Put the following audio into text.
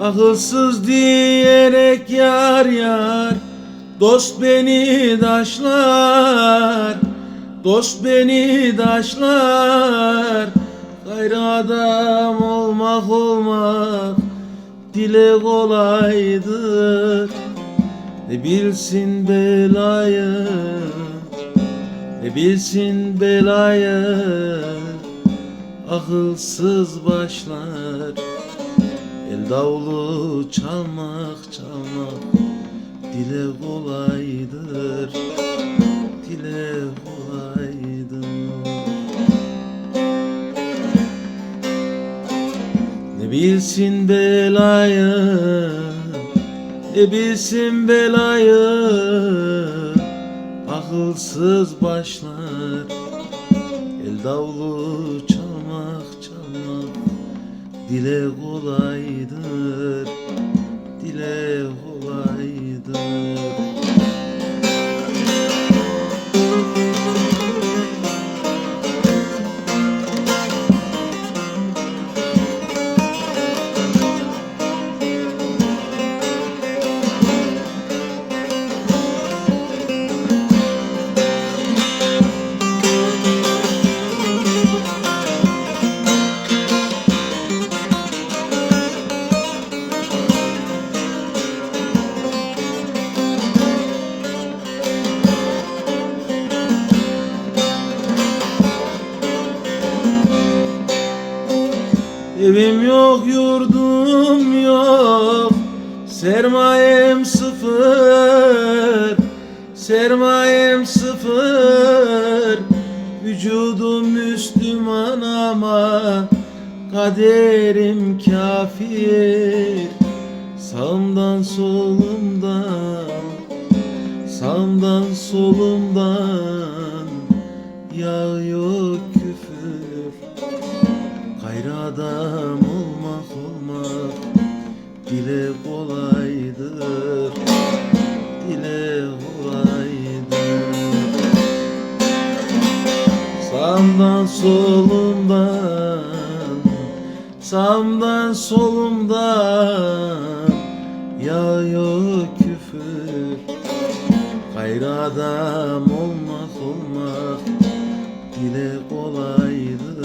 Akılsız diyerek yar yar Dost beni daşlar Dost beni daşlar. Gayrı adam olmak olmak Dile kolaydır. Ne bilsin belayı Ne bilsin belayı Akılsız başlar El davulu çalmak çalmak Dile kolaydır Dile kolaydır. Ne bilsin belayı Ne bilsin belayı Akılsız başlar. El davulu çalmak Dile kolaydır Dile kolaydır Evim yok yurdum yok. Sermayem sıfır. Sermayem sıfır. Vücudum Müslüman ama Kaderim kafir. Sağımdan solumdan Sağımdan solumdan Yağıyor küfür Gayrı adam olmak olmak Dile kolaydır. Dile kolaydır. Sağımdan solumdan Sağımdan solumdan Yağıyor küfür. Gayrı adam olmak olmak Dile kolaydır